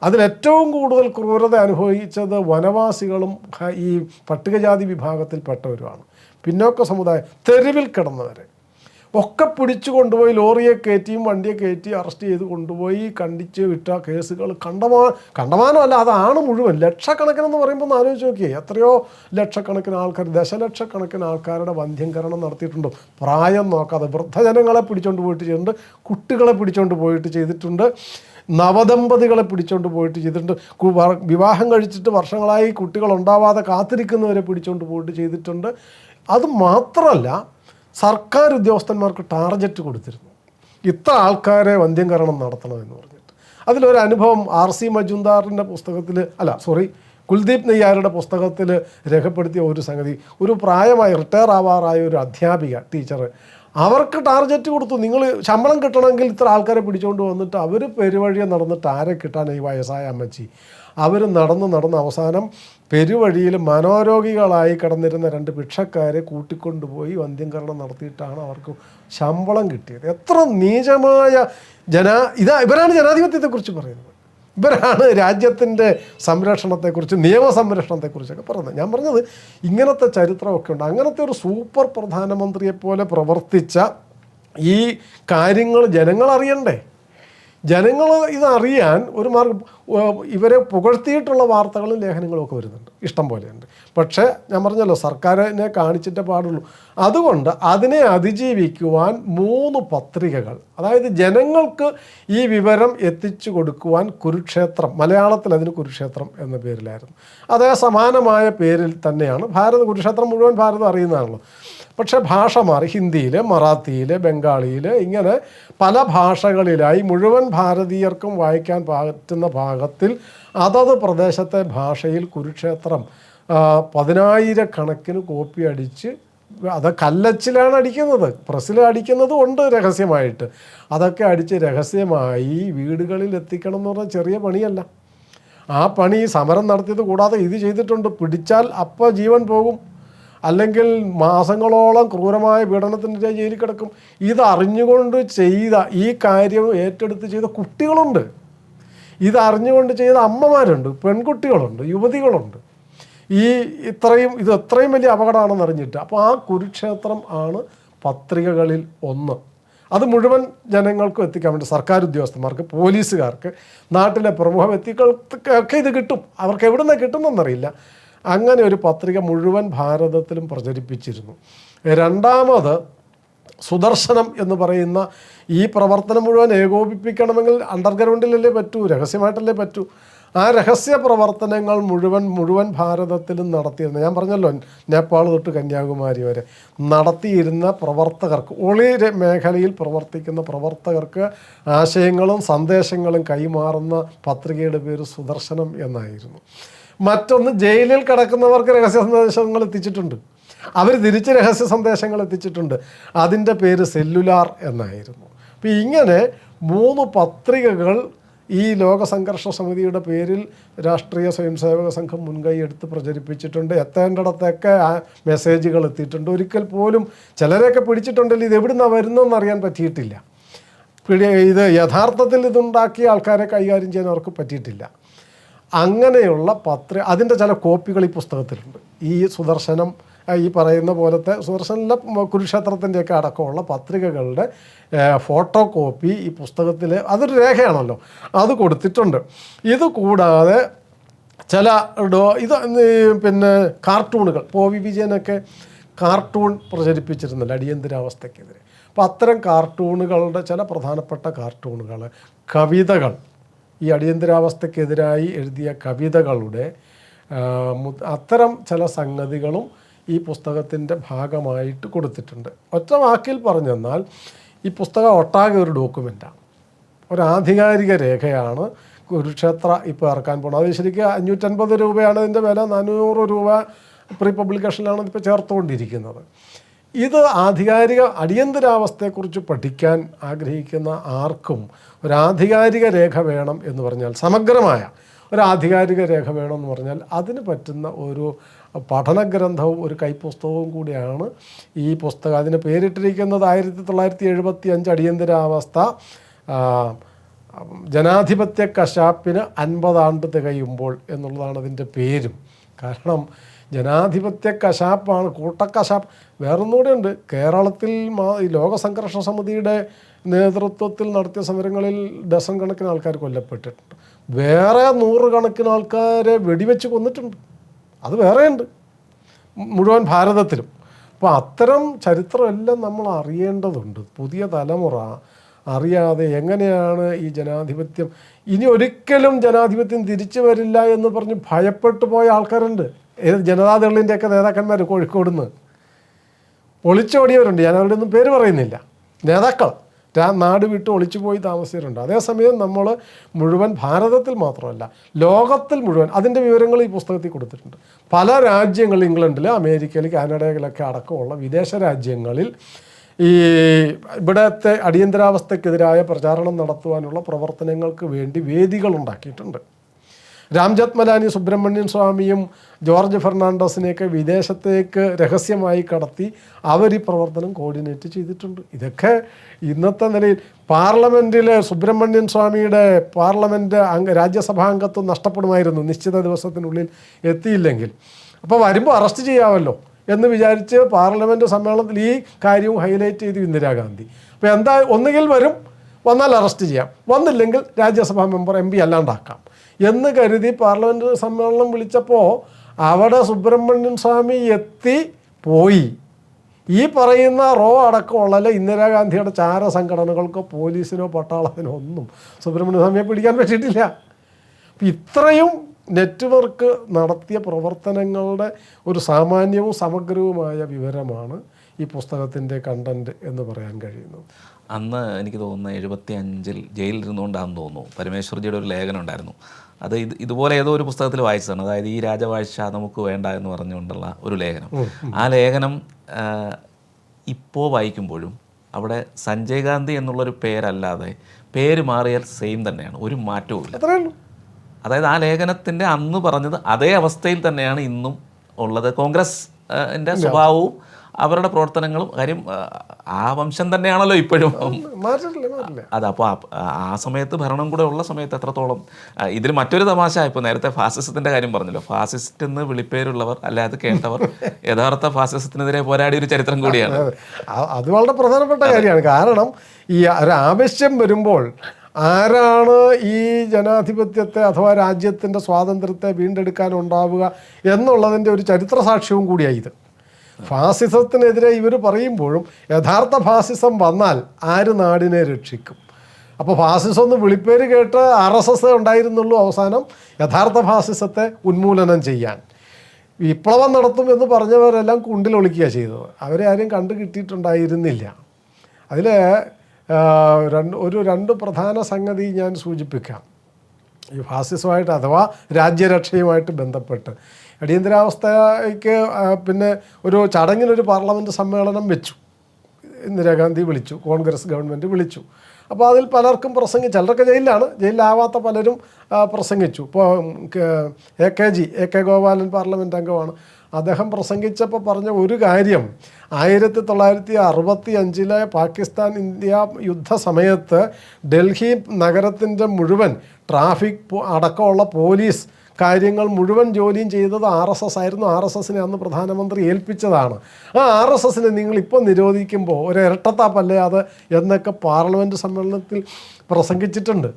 അതിലേറ്റവും കൂടുതൽ ക്രൂരത അനുഭവിച്ചത് വനവാസികളും ഈ പട്ടികജാതി വിഭാഗത്തിൽപ്പെട്ടവരുമാണ്. പിന്നോക്ക സമുദായം തെരുവിൽ കിടന്നവരെ. ഒക്കെ പിടിച്ചു കൊണ്ടുപോയി ലോറിയെ കയറ്റിയും വണ്ടിയെ കയറ്റി അറസ്റ്റ് ചെയ്ത് കൊണ്ടുപോയി കണ്ടിച്ച് വിട്ട കേസുകൾ. കണ്ടമാ കണ്ടമാനമല്ല അതാണ് മുഴുവൻ. ലക്ഷക്കണക്കിനെന്ന് പറയുമ്പോൾ ഒന്ന് ആലോചിച്ച് നോക്കിയേ. എത്രയോ ലക്ഷക്കണക്കിന് ആൾക്കാർ ദശലക്ഷക്കണക്കിന് ആൾക്കാരുടെ വന്ധ്യംകരണം നടത്തിയിട്ടുണ്ട്. പ്രായം നോക്കാതെ വൃദ്ധജനങ്ങളെ പിടിച്ചുകൊണ്ട് പോയിട്ട് ചെയ്തിട്ടുണ്ട് കുട്ടികളെ പിടിച്ചുകൊണ്ട് പോയിട്ട് ചെയ്തിട്ടുണ്ട് നവദമ്പതികളെ പിടിച്ചുകൊണ്ട് പോയിട്ട് ചെയ്തിട്ടുണ്ട് വിവാഹം കഴിച്ചിട്ട് വർഷങ്ങളായി കുട്ടികൾ ഉണ്ടാവാതെ കാത്തിരിക്കുന്നവരെ പിടിച്ചുകൊണ്ട് പോയിട്ട് ചെയ്തിട്ടുണ്ട്. അത് മാത്രമല്ല സർക്കാർ ഉദ്യോഗസ്ഥന്മാർക്ക് ടാർഗറ്റ് കൊടുത്തിരുന്നു. ഇത്ര ആൾക്കാരെ വന്ധ്യംകരണം നടത്തണം എന്ന് പറഞ്ഞിട്ട്. അതിലൊരു അനുഭവം ആർ സി മജുംദാറിന്റെ പുസ്തകത്തിൽ അല്ല സോറി കുൽദീപ് നെയ്യാരുടെ പുസ്തകത്തിൽ രേഖപ്പെടുത്തിയ ഒരു സംഗതി. ഒരു പ്രായമായ റിട്ടയർ ആവാറായ ഒരു അധ്യാപിക ടീച്ചർ അവർക്ക് ടാർഗറ്റ് കൊടുത്തു. നിങ്ങൾ ശമ്പളം കിട്ടണമെങ്കിൽ ഇത്ര ആൾക്കാരെ പിടിച്ചുകൊണ്ട് വന്നിട്ട് അവർ പെരുവഴിയെ നടന്നിട്ട് ആരെ കിട്ടാൻ ഈ വയസ്സായ അമ്മച്ചി? അവർ നടന്ന് നടന്ന് അവസാനം പെരുവഴിയിൽ മനോരോഗികളായി കിടന്നിരുന്ന രണ്ട് ഭിക്ഷക്കാരെ കൂട്ടിക്കൊണ്ടുപോയി വന്ധ്യംകരണം നടത്തിയിട്ടാണ് അവർക്ക് ശമ്പളം കിട്ടിയത്. എത്ര നീചമായ ജനാ ഇതാ ഇവരാണ് ജനാധിപത്യത്തെക്കുറിച്ച് പറയുന്നത്. ഇവരാണ് രാജ്യത്തിന്റെ സംരക്ഷണത്തെക്കുറിച്ച് നിയമ സംരക്ഷണത്തെക്കുറിച്ചൊക്കെ പറയുന്നത്. ഞാൻ പറഞ്ഞത് ഇങ്ങനത്തെ ചരിത്രമൊക്കെ ഉണ്ട്. അങ്ങനത്തെ ഒരു സൂപ്പർ പ്രധാനമന്ത്രിയെപ്പോലെ പ്രവർത്തിച്ച ഈ കാര്യങ്ങൾ ജനങ്ങൾ അറിയണ്ടേ ജനങ്ങൾ ഇതറിയാൻ ഒരു മാർഗം ഇവരെ പുകഴ്ത്തിയിട്ടുള്ള വാർത്തകളും ലേഖനങ്ങളും ഒക്കെ വരുന്നുണ്ട്. ഇഷ്ടം പോലെയുണ്ട്. പക്ഷേ ഞാൻ പറഞ്ഞല്ലോ സർക്കാരിനെ കാണിച്ചിട്ടേ പാടുള്ളൂ. അതുകൊണ്ട് അതിനെ അതിജീവിക്കുവാൻ മൂന്ന് പത്രികകൾ അതായത് ജനങ്ങൾക്ക് ഈ വിവരം എത്തിച്ചു കൊടുക്കുവാൻ കുരുക്ഷേത്രം മലയാളത്തിൽ അതിന് കുരുക്ഷേത്രം എന്ന പേരിലായിരുന്നു. അതേ സമാനമായ പേരിൽ തന്നെയാണ് ഭാരത കുരുക്ഷേത്രം മുഴുവൻ ഭാരതം അറിയുന്നതാണല്ലോ. പക്ഷേ ഭാഷ മാറി. ഹിന്ദിയിൽ മറാത്തിയിൽ ബംഗാളിയിൽ ഇങ്ങനെ പല ഭാഷകളിലായി മുഴുവൻ ഭാരതീയർക്കും വായിക്കാൻ പറ്റുന്ന ഭാഗത്തിൽ അതത് പ്രദേശത്തെ ഭാഷയിൽ കുരുക്ഷേത്രം പതിനായിരക്കണക്കിന് കോപ്പി അടിച്ച് അത് കല്ലച്ചിലാണ് അടിക്കുന്നത്. പ്രസ്സിൽ അടിക്കുന്നതും ഉണ്ട് രഹസ്യമായിട്ട്. അതൊക്കെ അടിച്ച് രഹസ്യമായി വീടുകളിൽ എത്തിക്കണം എന്ന് പറഞ്ഞാൽ ചെറിയ പണിയല്ല. ആ പണി സമരം നടത്തിയത് കൂടാതെ ഇത് ചെയ്തിട്ടുണ്ട്. പിടിച്ചാൽ അപ്പോൾ ജീവൻ പോകും. അല്ലെങ്കിൽ മാസങ്ങളോളം ക്രൂരമായ പീഡനത്തിന്റെ ജയിലിൽ കിടക്കും. ഇത് അറിഞ്ഞുകൊണ്ട് ചെയ്ത ഈ കാര്യം ഏറ്റെടുത്ത് ചെയ്ത കുട്ടികളുണ്ട്. ഇത് അറിഞ്ഞുകൊണ്ട് ചെയ്ത അമ്മമാരുണ്ട് പെൺകുട്ടികളുണ്ട് യുവതികളുണ്ട്. ഈ ഇത്രയും ഇത് എത്രയും വലിയ അപകടമാണെന്ന് അറിഞ്ഞിട്ട്. അപ്പോൾ ആ കുരുക്ഷേത്രം ആണ് പത്രികകളിൽ ഒന്ന്. അത് മുഴുവൻ ജനങ്ങൾക്കും എത്തിക്കാൻ വേണ്ടി സർക്കാർ ഉദ്യോഗസ്ഥന്മാർക്ക് പോലീസുകാർക്ക് നാട്ടിലെ പ്രമുഖ വ്യക്തികൾക്കൊക്കെ ഇത് കിട്ടും. അവർക്ക് എവിടെ നിന്ന് കിട്ടുമെന്നറിയില്ല അങ്ങനെ ഒരു പത്രിക മുഴുവൻ ഭാരതത്തിലും പ്രചരിപ്പിച്ചിരുന്നു. രണ്ടാമത് സുദർശനം എന്ന് പറയുന്ന ഈ പ്രവർത്തനം മുഴുവൻ ഏകോപിപ്പിക്കണമെങ്കിൽ അണ്ടർഗ്രൗണ്ടിലല്ലേ പറ്റൂ രഹസ്യമായിട്ടല്ലേ പറ്റൂ. ആ രഹസ്യ പ്രവർത്തനങ്ങൾ മുഴുവൻ മുഴുവൻ ഭാരതത്തിലും നടത്തിയിരുന്ന. ഞാൻ പറഞ്ഞല്ലോ നേപ്പാൾ തൊട്ട് കന്യാകുമാരി വരെ നടത്തിയിരുന്ന പ്രവർത്തകർക്ക് ഒളി മേഖലയിൽ പ്രവർത്തിക്കുന്ന പ്രവർത്തകർക്ക് ആശയങ്ങളും സന്ദേശങ്ങളും കൈമാറുന്ന പത്രികയുടെ പേര് സുദർശനം എന്നായിരുന്നു. മറ്റൊന്ന് ജയിലിൽ കിടക്കുന്നവർക്ക് രഹസ്യ സന്ദേശങ്ങൾ എത്തിച്ചിട്ടുണ്ട്. അവർ തിരിച്ച് രഹസ്യ സന്ദേശങ്ങൾ എത്തിച്ചിട്ടുണ്ട്. അതിന്റെ പേര് സെല്ലുലാർ എന്നായിരുന്നു. അപ്പോൾ ഇങ്ങനെ മൂന്ന് പത്രികകൾ ഈ ലോക സംഘർഷ സമിതിയുടെ പേരിൽ രാഷ്ട്രീയ സ്വയംസേവക സംഘം മുൻകൈ എടുത്ത് പ്രചരിപ്പിച്ചിട്ടുണ്ട്. എത്തേണ്ടിടത്തൊക്കെ ആ മെസ്സേജുകൾ എത്തിയിട്ടുണ്ട്. ഒരിക്കൽ പോലും ചിലരെയൊക്കെ പിടിച്ചിട്ടുണ്ടെങ്കിൽ ഇത് എവിടുന്നാണ് വരുന്നതെന്ന് അറിയാൻ പറ്റിയിട്ടില്ല. പിടി ഇത് യഥാർത്ഥത്തിൽ ഇതുണ്ടാക്കിയ ആൾക്കാരെ കൈകാര്യം ചെയ്യാൻ അവർക്ക് പറ്റിയിട്ടില്ല. അങ്ങനെയുള്ള പത്ര അതിന്റെ ചില കോപ്പികൾ ഈ പുസ്തകത്തിലുണ്ട്. ഈ സുദർശനം ഈ പറയുന്ന പോലത്തെ സുദർശനിലെ കുരുക്ഷേത്രത്തിന്റെയൊക്കെ അടക്കമുള്ള പത്രികകളുടെ ഫോട്ടോ കോപ്പി ഈ പുസ്തകത്തിൽ അതൊരു രേഖയാണല്ലോ. അത് കൊടുത്തിട്ടുണ്ട്. ഇത് കൂടാതെ ചില ഡോ ഇത് പിന്നെ കാർട്ടൂണുകൾ. ഇപ്പോൾ വി വിജയനൊക്കെ കാർട്ടൂൺ പ്രചരിപ്പിച്ചിരുന്നില്ല അടിയന്തരാവസ്ഥക്കെതിരെ അപ്പോൾ അത്തരം കാർട്ടൂണുകളുടെ ചില പ്രധാനപ്പെട്ട കാർട്ടൂണുകൾ കവിതകൾ ഈ അടിയന്തരാവസ്ഥക്കെതിരായി എഴുതിയ കവിതകളുടെ അത്തരം ചില സംഗതികളും ഈ പുസ്തകത്തിന്റെ ഭാഗമായിട്ട് കൊടുത്തിട്ടുണ്ട്. ഒറ്റ വാക്കിൽ പറഞ്ഞെന്നാൽ ഈ പുസ്തകം ഒട്ടാകെ ഒരു ഡോക്യുമെന്റാണ്. ഒരു ആധികാരിക രേഖയാണ് കുരുക്ഷേത്ര ഇപ്പോൾ ഇറക്കാൻ പോകണം അത് ശരിക്കും അഞ്ഞൂറ്റൻപത് രൂപയാണ് ഇതിന്റെ വില. നാനൂറ് രൂപ പ്രീ പബ്ലിക്കേഷനിലാണ് ഇപ്പോൾ ചേർത്തുകൊണ്ടിരിക്കുന്നത്. ഇത് ആധികാരിക അടിയന്തരാവസ്ഥയെക്കുറിച്ച് പഠിക്കാൻ ആഗ്രഹിക്കുന്ന ആർക്കും ഒരു ആധികാരിക രേഖ വേണം എന്ന് പറഞ്ഞാൽ സമഗ്രമായ ഒരു ആധികാരിക രേഖ വേണമെന്ന് പറഞ്ഞാൽ അതിന് പറ്റുന്ന ഒരു പഠനഗ്രന്ഥവും ഒരു കൈപ്പുസ്തകവും കൂടിയാണ് ഈ പുസ്തകം. അതിന് പേരിട്ടിരിക്കുന്നത് ആയിരത്തി തൊള്ളായിരത്തി എഴുപത്തി അഞ്ച് അടിയന്തരാവസ്ഥ ജനാധിപത്യ കശാപ്പിന് അൻപതാണ്ട് തികയുമ്പോൾ എന്നുള്ളതാണ് അതിന്റെ പേരും. കാരണം ജനാധിപത്യ കശാപ്പാണ് കൂട്ടക്കശാപ്പ്. വേറൊന്നുകൂടെ ഉണ്ട്. കേരളത്തിൽ മാ- ഈ ലോകസംഘർഷ സമിതിയുടെ നേതൃത്വത്തിൽ നടത്തിയ സമരങ്ങളിൽ ഡസൺ കണക്കിന് ആൾക്കാർ കൊല്ലപ്പെട്ടിട്ടുണ്ട്. വേറെ നൂറുകണക്കിന് ആൾക്കാരെ വെടിവെച്ച് കൊന്നിട്ടുണ്ട്. അത് വേറെയുണ്ട്. മുഴുവൻ ഭാരതത്തിലും. അപ്പോൾ അത്തരം ചരിത്രമെല്ലാം നമ്മൾ അറിയേണ്ടതുണ്ട്. പുതിയ തലമുറ അറിയാതെ എങ്ങനെയാണ് ഈ ജനാധിപത്യം ഇനി ഒരിക്കലും ജനാധിപത്യം തിരിച്ചു വരില്ല എന്ന് പറഞ്ഞ് ഭയപ്പെട്ടു പോയ ആൾക്കാരുണ്ട്. ജനതാദളിന്റെയൊക്കെ നേതാക്കന്മാർ കോഴിക്കോട് നിന്ന് പൊളിച്ചോടിയവരുണ്ട്. ഞാൻ അവരുടെ ഒന്നും പേര് പറയുന്നില്ല. നേതാക്കൾ. രാ- നാട് വിട്ട് ഒളിച്ചു പോയി താമസിച്ചിട്ടുണ്ട്. അതേസമയം നമ്മൾ മുഴുവൻ ഭാരതത്തിൽ മാത്രമല്ല ലോകത്തിൽ മുഴുവൻ അതിന്റെ വിവരങ്ങൾ ഈ പുസ്തകത്തിൽ കൊടുത്തിട്ടുണ്ട്. പല രാജ്യങ്ങൾ ഇംഗ്ലണ്ടിൽ അമേരിക്കയിൽ കാനഡയിലൊക്കെ അടക്കമുള്ള വിദേശ രാജ്യങ്ങളിൽ ഈ ഇവിടത്തെ അടിയന്തരാവസ്ഥക്കെതിരായ പ്രചാരണം നടത്തുവാനുള്ള പ്രവർത്തനങ്ങൾക്ക് വേണ്ടി വേദികൾ ഉണ്ടാക്കിയിട്ടുണ്ട്. രാംജത്ത് മലാനി സുബ്രഹ്മണ്യൻ സ്വാമിയും ജോർജ് ഫെർണാണ്ടസിനെയൊക്കെ വിദേശത്തേക്ക് രഹസ്യമായി കടത്തി അവർ ഈ പ്രവർത്തനം കോർഡിനേറ്റ് ചെയ്തിട്ടുണ്ട്. ഇതൊക്കെ ഇന്നത്തെ നിലയിൽ പാർലമെന്റിൽ സുബ്രഹ്മണ്യൻ സ്വാമിയുടെ പാർലമെന്റ് അംഗ രാജ്യസഭാ അംഗത്വം നഷ്ടപ്പെടുമായിരുന്നു നിശ്ചിത ദിവസത്തിനുള്ളിൽ എത്തിയില്ലെങ്കിൽ. അപ്പോൾ വരുമ്പോൾ അറസ്റ്റ് ചെയ്യാമല്ലോ എന്ന് വിചാരിച്ച് പാർലമെന്റ് സമ്മേളനത്തിൽ ഈ കാര്യവും ഹൈലൈറ്റ് ചെയ്തു ഇന്ദിരാഗാന്ധി. അപ്പോൾ എന്താ ഒന്നുകിൽ വരും വന്നാൽ അറസ്റ്റ് ചെയ്യാം. വന്നില്ലെങ്കിൽ രാജ്യസഭാ മെമ്പർ എം പി അല്ലാണ്ടാക്കാം. എന്ന് കരുതി പാർലമെന്റ് സമ്മേളനം വിളിച്ചപ്പോൾ അവിടെ സുബ്രഹ്മണ്യൻ സ്വാമി എത്തി പോയി. ഈ പറയുന്ന റോ അടക്കമുള്ള ഇന്ദിരാഗാന്ധിയുടെ ചാര സംഘടനകൾക്കോ പോലീസിനോ പട്ടാളത്തിനോ ഒന്നും സുബ്രഹ്മണ്യ സ്വാമിയെ പിടിക്കാൻ പറ്റിയിട്ടില്ല. ഇത്രയും നെറ്റ്വർക്ക് നടത്തിയ പ്രവർത്തനങ്ങളുടെ ഒരു സാമാന്യവും സമഗ്രവുമായ വിവരമാണ് ഈ പുസ്തകത്തിന്റെ കണ്ടന്റ് എന്ന് പറയാൻ കഴിയുന്നത്. അന്ന് എനിക്ക് തോന്നുന്നു എഴുപത്തി അഞ്ചിൽ ജയിലിരുന്നുകൊണ്ടാണെന്ന് തോന്നുന്നു. പരമേശ്വർജിയുടെ ഒരു ലേഖനം ഉണ്ടായിരുന്നു അത് ഇത് ഇതുപോലെ ഏതോ ഒരു പുസ്തകത്തിൽ വായിച്ചതാണ്. അതായത് ഈ രാജവാഴ്ച നമുക്ക് വേണ്ട എന്ന് പറഞ്ഞുകൊണ്ടുള്ള ഒരു ലേഖനം. ആ ലേഖനം ഇപ്പോൾ വായിക്കുമ്പോഴും അവിടെ സഞ്ജയ് ഗാന്ധി എന്നുള്ളൊരു പേരല്ലാതെ പേര് മാറിയാൽ സെയിം തന്നെയാണ്. ഒരു മാറ്റവും ഇല്ല. അതായത് ആ ലേഖനത്തിന്റെ അന്ന് പറഞ്ഞത് അതേ അവസ്ഥയിൽ തന്നെയാണ് ഇന്നും ഉള്ളത്. കോൺഗ്രസ് എന്റെ സ്വഭാവവും അവരുടെ പ്രവർത്തനങ്ങളും കാര്യം ആ, വംശം തന്നെയാണല്ലോ ഇപ്പോഴും. അതെ അപ്പോൾ ആ സമയത്ത് ഭരണം കൂടെ ഉള്ള സമയത്ത് എത്രത്തോളം ഇതിൽ മറ്റൊരു തമാശ ഇപ്പോൾ നേരത്തെ ഫാസിസത്തിന്റെ കാര്യം പറഞ്ഞല്ലോ. ഫാസിസ്റ്റ് എന്ന് വിളിപ്പേരുള്ളവർ അല്ലാതെ കേട്ടവർ യഥാർത്ഥ ഫാസിസത്തിനെതിരെ പോരാടിയ ഒരു ചരിത്രം കൂടിയാണ്. അത് വളരെ പ്രധാനപ്പെട്ട കാര്യമാണ്. കാരണം ഈ ഒരു ആവശ്യം വരുമ്പോൾ ആരാണ് ഈ ജനാധിപത്യത്തെ അഥവാ രാജ്യത്തിന്റെ സ്വാതന്ത്ര്യത്തെ വീണ്ടെടുക്കാൻ ഉണ്ടാവുക എന്നുള്ളതിന്റെ ഒരു ചരിത്ര സാക്ഷ്യവും കൂടിയായി ഇത്. ഫാസിസത്തിനെതിരെ ഇവർ പറയുമ്പോഴും യഥാർത്ഥ ഫാസിസം വന്നാൽ ആര് നാടിനെ രക്ഷിക്കും? അപ്പോൾ ഫാസിസം ഒന്ന് വിളിപ്പേര് കേട്ട് ആർ എസ് എസ് ഉണ്ടായിരുന്നുള്ളൂ അവസാനം യഥാർത്ഥ ഫാസിസത്തെ ഉന്മൂലനം ചെയ്യാൻ. വിപ്ലവം നടത്തും എന്ന് പറഞ്ഞവരെല്ലാം കുണ്ടിലൊളിക്കുക ചെയ്തത്. അവരെ ആരും കണ്ടു കിട്ടിയിട്ടുണ്ടായിരുന്നില്ല. അതിൽ രണ്ട് ഒരു രണ്ട് പ്രധാന സംഗതി ഞാൻ സൂചിപ്പിക്കാം. ഈ ഫാസിസമായിട്ട് അഥവാ രാജ്യരക്ഷയുമായിട്ട് ബന്ധപ്പെട്ട് അടിയന്തരാവസ്ഥയ്ക്ക് പിന്നെ ഒരു ചടങ്ങിനൊരു പാർലമെന്റ് സമ്മേളനം വെച്ചു. ഇന്ദിരാഗാന്ധി വിളിച്ചു കോൺഗ്രസ് ഗവൺമെന്റ് വിളിച്ചു. അപ്പോൾ അതിൽ പലർക്കും പ്രസംഗിച്ചു. ചിലരൊക്കെ ജയിലിലാണ് ജയിലിലാവാത്ത പലരും പ്രസംഗിച്ചു. ഇപ്പോൾ A K G A K Gopalan parliament അംഗമാണ്. അദ്ദേഹം പ്രസംഗിച്ചപ്പോൾ പറഞ്ഞ ഒരു കാര്യം ആയിരത്തി തൊള്ളായിരത്തി അറുപത്തി അഞ്ചിലെ പാകിസ്ഥാൻ ഇന്ത്യ യുദ്ധ സമയത്ത് ഡൽഹി നഗരത്തിന്റെ മുഴുവൻ ട്രാഫിക് അടക്കമുള്ള പോലീസ് കാര്യങ്ങൾ മുഴുവൻ ജോലിയും ചെയ്തത് ആർ എസ് എസ് ആയിരുന്നു. ആർ എസ് എസിനെ അന്ന് പ്രധാനമന്ത്രി ഏൽപ്പിച്ചതാണ്. ആ ആർ എസ് എസിനെ നിങ്ങൾ ഇപ്പോൾ നിരോധിക്കുമ്പോൾ ഒരു ഇരട്ടത്താപ്പല്ലേ അത് എന്നൊക്കെ പാർലമെന്റ് സമ്മേളനത്തിൽ പ്രസംഗിച്ചിട്ടുണ്ട്.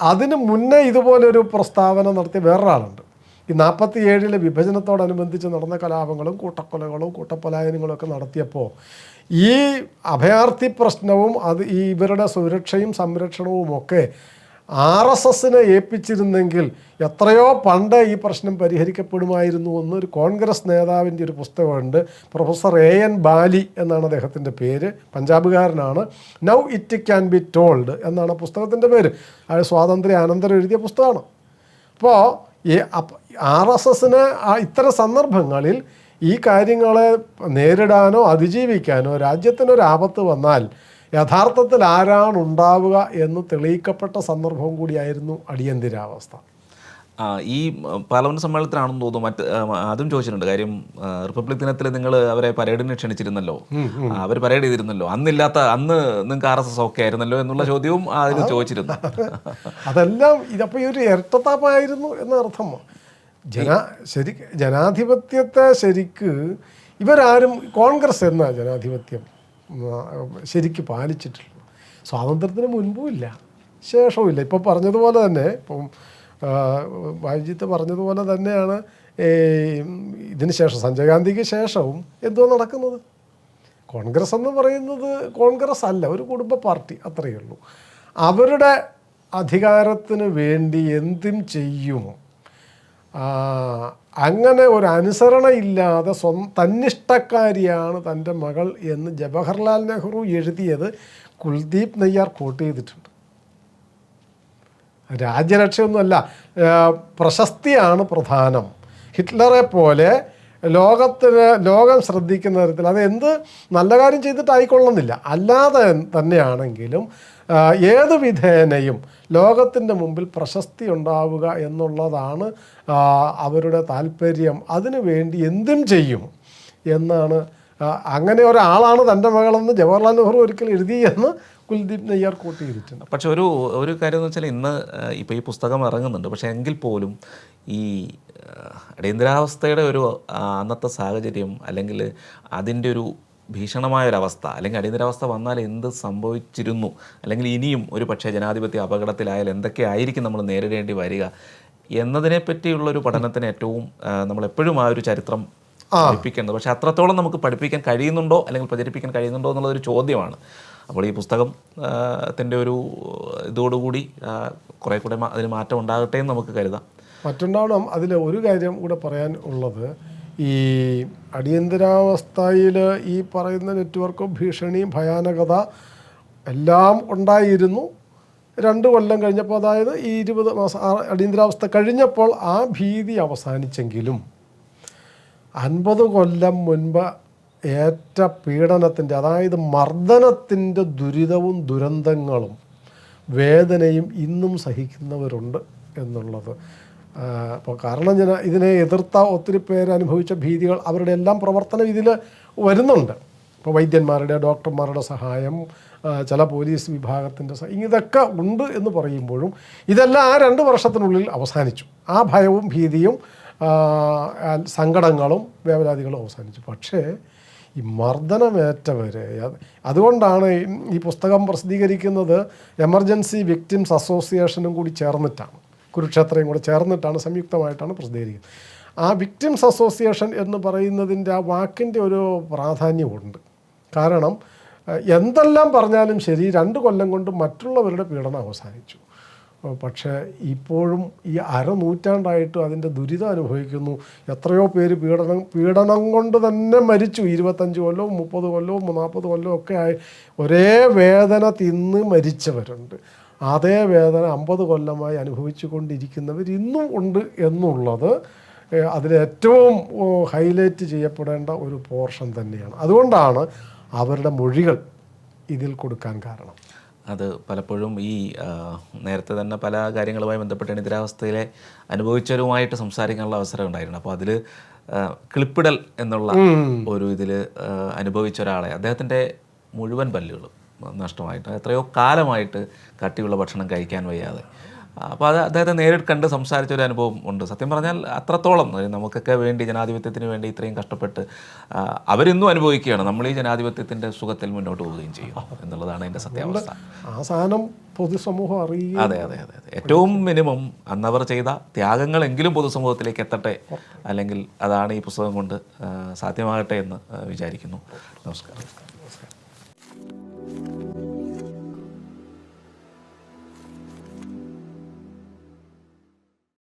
അതിന് മുന്നേ ഇതുപോലൊരു പ്രസ്താവന നടത്തിയ വേറൊരാളുണ്ട്. ഈ നാൽപ്പത്തി ഏഴിലെ വിഭജനത്തോടനുബന്ധിച്ച് നടന്ന കലാപങ്ങളും കൂട്ടക്കൊലകളും കൂട്ടപ്പലായനങ്ങളും ഒക്കെ നടത്തിയപ്പോൾ ഈ അഭയാർത്ഥി പ്രശ്നവും അത് ഈ ഇവരുടെ സുരക്ഷയും സംരക്ഷണവും ഒക്കെ ആർ എസ് എസിനെ ഏൽപ്പിച്ചിരുന്നെങ്കിൽ എത്രയോ പണ്ട് ഈ പ്രശ്നം പരിഹരിക്കപ്പെടുമായിരുന്നു എന്ന് ഒരു കോൺഗ്രസ് നേതാവിന്റെ ഒരു പുസ്തകമുണ്ട്. പ്രൊഫസർ എ എൻ ബാലി എന്നാണ് അദ്ദേഹത്തിന്റെ പേര്. പഞ്ചാബുകാരനാണ്. Now it can be told എന്നാണ് പുസ്തകത്തിന്റെ പേര്. അത് സ്വാതന്ത്ര്യ അനന്തരം എഴുതിയ പുസ്തകമാണ്. അപ്പോൾ ഈ ആർ എസ് എസിന് ഇത്തരം സന്ദർഭങ്ങളിൽ ഈ കാര്യങ്ങളെ നേരിടാനോ അതിജീവിക്കാനോ രാജ്യത്തിനൊരാപത്ത് വന്നാൽ യഥാർത്ഥത്തിൽ ആരാണ് ഉണ്ടാവുക എന്ന് തെളിയിക്കപ്പെട്ട സന്ദർഭവും കൂടിയായിരുന്നു അടിയന്തരാവസ്ഥ. ഈ പാർലമെന്റ് പാർലമെന്റ് സമ്മേളനത്തിലാണെന്ന് തോന്നുന്നു. മറ്റ് അതും ചോദിച്ചിട്ടുണ്ട്. കാര്യം റിപ്പബ്ലിക് ദിനത്തിൽ നിങ്ങൾ അവരെ പരേഡിന് ക്ഷണിച്ചിരുന്നല്ലോ. അവർ പരേഡ് ചെയ്തിരുന്നല്ലോ. അന്നില്ലാത്ത അന്ന് നിങ്ങൾക്ക് ആർ എസ് എസ് ഒക്കെ ആയിരുന്നല്ലോ എന്നുള്ള ചോദ്യവും അതിൽ ചോദിച്ചിരുന്നു. അതെല്ലാം ഇതപ്പോൾ ഈ ഒരു ഇരട്ടത്താപ്പായിരുന്നു എന്ന അർത്ഥം ജനാ ശരി ജനാധിപത്യത്തെ ശരിക്ക് ഇവരാരും കോൺഗ്രസ് എന്ന ജനാധിപത്യം? ശരിക്ക് പാലിച്ചിട്ടുള്ളൂ. സ്വാതന്ത്ര്യത്തിന് മുൻപും ഇല്ല ശേഷവും ഇല്ല. ഇപ്പോൾ പറഞ്ഞതുപോലെ തന്നെ ഇപ്പം വാജിത്ത് പറഞ്ഞതുപോലെ തന്നെയാണ് ഇതിന് ശേഷം സഞ്ജയ് ഗാന്ധിക്ക് ശേഷവും എന്തോ നടക്കുന്നത്. കോൺഗ്രസ് എന്ന് പറയുന്നത് കോൺഗ്രസ് അല്ല ഒരു കുടുംബ പാർട്ടി അത്രയേ ഉള്ളൂ. അവരുടെ അധികാരത്തിന് വേണ്ടി എന്തും ചെയ്യും. ആ, അങ്ങനെ ഒരു അനുസരണ ഇല്ലാതെ സ്വ തന്നിഷ്ടക്കാരിയാണ് തന്റെ മകൾ എന്ന് ജവഹർലാൽ നെഹ്റു എഴുതിയത് കുൽദീപ് നെയ്യാർ കോട്ട് ചെയ്തിട്ടുണ്ട്. രാജ്യരക്ഷയൊന്നുമല്ല പ്രശസ്തിയാണ് പ്രധാനം. ഹിറ്റ്ലറെ പോലെ ലോകത്തിന് ലോകം ശ്രദ്ധിക്കുന്ന തരത്തിൽ അത് എന്ത് നല്ല കാര്യം ചെയ്തിട്ടായിക്കൊള്ളുന്നില്ല. അല്ലാതെ തന്നെയാണെങ്കിലും ഏത് വിധേനയും ലോകത്തിന്റെ മുമ്പിൽ പ്രശസ്തി ഉണ്ടാവുക എന്നുള്ളതാണ് അവരുടെ താല്പര്യം. അതിനു വേണ്ടി എന്തും ചെയ്യും എന്നാണ് അങ്ങനെ ഒരാളാണ് തന്റെ മകളെന്ന് ജവഹർലാൽ നെഹ്റു ഒരിക്കൽ എഴുതി എന്ന് കുൽദീപ് നെയ്യാർ കോട്ട് പക്ഷെ ഒരു ഒരു കാര്യം എന്ന് വെച്ചാൽ ഇന്ന് ഇപ്പോൾ ഈ പുസ്തകം ഇറങ്ങുന്നുണ്ട്. പക്ഷേ എങ്കിൽ പോലും ഈ അടിയന്തരാവസ്ഥയുടെ ഒരു അന്നത്തെ സാഹചര്യം അല്ലെങ്കിൽ അതിന്റെ ഒരു ഭീഷണമായ ഒരു അവസ്ഥ അല്ലെങ്കിൽ അടിയന്തരാവസ്ഥ വന്നാൽ എന്ത് സംഭവിച്ചിരുന്നു? അല്ലെങ്കിൽ ഇനിയും ഒരു പക്ഷേ ജനാധിപത്യ അപകടത്തിലായാൽ എന്തൊക്കെ ആയിരിക്കും നമ്മൾ നേരിടേണ്ടി വരിക? എന്നതിനെ പറ്റിയുള്ളൊരു പഠനത്തിന് ഏറ്റവും നമ്മൾ നമ്മളെപ്പോഴും ആ ഒരു ചരിത്രം പഠിപ്പിക്കേണ്ടത്. പക്ഷേ അത്രത്തോളം നമുക്ക് പഠിപ്പിക്കാൻ കഴിയുന്നുണ്ടോ? അല്ലെങ്കിൽ പ്രചരിപ്പിക്കാൻ കഴിയുന്നുണ്ടോ എന്നുള്ളൊരു ചോദ്യമാണ്. അപ്പോൾ ഈ പുസ്തകം ത്തിന്റെ ഒരു ഇതോടുകൂടി കുറേ കൂടെ അതിന് മാറ്റം ഉണ്ടാകട്ടെ എന്ന് നമുക്ക് കരുതാം. മറ്റുണ്ടാവണം അതിൽ ഒരു കാര്യം കൂടെ പറയാൻ ഉള്ളത് ഈ അടിയന്തരാവസ്ഥയിൽ ഈ പറയുന്ന നെറ്റ്വർക്കും ഭീഷണിയും ഭയാനകത എല്ലാം ഉണ്ടായിരുന്നു. രണ്ട് കൊല്ലം കഴിഞ്ഞപ്പോൾ അതായത് ഈ ഇരുപത് മാസം അടിയന്തരാവസ്ഥ കഴിഞ്ഞപ്പോൾ ആ ഭീതി അവസാനിച്ചെങ്കിലും അൻപത് കൊല്ലം മുൻപ് ഏറ്റ പീഡനത്തിന്റെ അതായത് മർദ്ദനത്തിന്റെ ദുരിതവും ദുരന്തങ്ങളും വേദനയും ഇന്നും സഹിക്കുന്നവരുണ്ട് എന്നുള്ളത്. അപ്പോൾ കാരണം ഞാൻ ഇതിനെ എതിർത്ത ഒത്തിരി പേര് അനുഭവിച്ച ഭീതികൾ അവരുടെ എല്ലാം പ്രവർത്തനം ഇതിൽ വരുന്നുണ്ട്. ഇപ്പോൾ വൈദ്യന്മാരുടെ ഡോക്ടർമാരുടെ സഹായം ചില പോലീസ് വിഭാഗത്തിന്റെ ഇതൊക്കെ ഉണ്ട് എന്ന് പറയുമ്പോഴും ഇതെല്ലാം ആ രണ്ട് വർഷത്തിനുള്ളിൽ അവസാനിച്ചു. ആ ഭയവും ഭീതിയും സങ്കടങ്ങളും വേവലാതികളും അവസാനിച്ചു. പക്ഷേ ഈ മർദ്ദനമേറ്റവർ അതുകൊണ്ടാണ് ഈ പുസ്തകം പ്രസിദ്ധീകരിക്കുന്നത് എമർജൻസി വിക്ടിംസ് അസോസിയേഷനും കൂടി ചേർന്നിട്ടാണ്. കുരുക്ഷേത്രയും കൂടെ ചേർന്നിട്ടാണ് സംയുക്തമായിട്ടാണ് പ്രസിദ്ധീകരിക്കുന്നത്. ആ വിക്ടിംസ് അസോസിയേഷൻ എന്ന് പറയുന്നതിന്റെ ആ വാക്കിന്റെ ഒരു പ്രാധാന്യമുണ്ട്. കാരണം എന്തെല്ലാം പറഞ്ഞാലും ശരി രണ്ട് കൊല്ലം കൊണ്ട് മറ്റുള്ളവരുടെ പീഡനം അവസാനിച്ചു. പക്ഷേ ഇപ്പോഴും ഈ അരനൂറ്റാണ്ടായിട്ടും അതിന്റെ ദുരിതം അനുഭവിക്കുന്നു. എത്രയോ പേര് പീഡനം പീഡനം കൊണ്ട് തന്നെ മരിച്ചു. ഇരുപത്തഞ്ച് കൊല്ലവും മുപ്പത് കൊല്ലവും നാൽപ്പത് കൊല്ലവും ഒക്കെ ആയി. ഒരേ വേദന തിന്ന് മരിച്ചവരുണ്ട്. അതേ വേദന അമ്പത് കൊല്ലമായി അനുഭവിച്ചു കൊണ്ടിരിക്കുന്നവർ ഇന്നും ഉണ്ട് എന്നുള്ളത് അതിലേറ്റവും ഹൈലൈറ്റ് ചെയ്യപ്പെടേണ്ട ഒരു പോർഷൻ തന്നെയാണ്. അതുകൊണ്ടാണ് അവരുടെ മൊഴികൾ ഇതിൽ കൊടുക്കാൻ കാരണം. അത് പലപ്പോഴും ഈ നേരത്തെ തന്നെ പല കാര്യങ്ങളുമായി ബന്ധപ്പെട്ട നിദ്രാവസ്ഥയിലെ അനുഭവിച്ചവരുമായിട്ട് സംസാരിക്കാനുള്ള അവസരം ഉണ്ടായിരുന്നു. അപ്പോൾ അതിൽ ക്ലിപ്പിടൽ എന്നുള്ള ഒരു ഇതിൽ അനുഭവിച്ച ഒരാളെ അദ്ദേഹത്തിന്റെ മുഴുവൻ പല്ലുകളും നഷ്ടമായിട്ട്. എത്രയോ കാലമായിട്ട് കട്ടിയുള്ള ഭക്ഷണം കഴിക്കാൻ വയ്യാതെ. അപ്പോൾ അത് അദ്ദേഹത്തെ നേരിട്ട് കണ്ട് സംസാരിച്ച ഒരു അനുഭവം ഉണ്ട്. സത്യം പറഞ്ഞാൽ അത്രത്തോളം നമുക്കൊക്കെ വേണ്ടി ജനാധിപത്യത്തിന് വേണ്ടി ഇത്രയും കഷ്ടപ്പെട്ട് അവരിന്നും അനുഭവിക്കുകയാണ്. നമ്മൾ ഈ ജനാധിപത്യത്തിന്റെ സുഖത്തിൽ മുന്നോട്ട് പോവുകയും ചെയ്യും എന്നുള്ളതാണ് എന്റെ സത്യാവസ്ഥ. ആ സാധനം പൊതുസമൂഹം അറിയുക അതെ അതെ അതെ ഏറ്റവും മിനിമം അന്നവർ ചെയ്ത ത്യാഗങ്ങളെങ്കിലും പൊതുസമൂഹത്തിലേക്ക് എത്തട്ടെ അല്ലെങ്കിൽ അതാണ് ഈ പുസ്തകം കൊണ്ട് സാധ്യമാകട്ടെ എന്ന് വിചാരിക്കുന്നു. നമസ്കാരം. Thank you.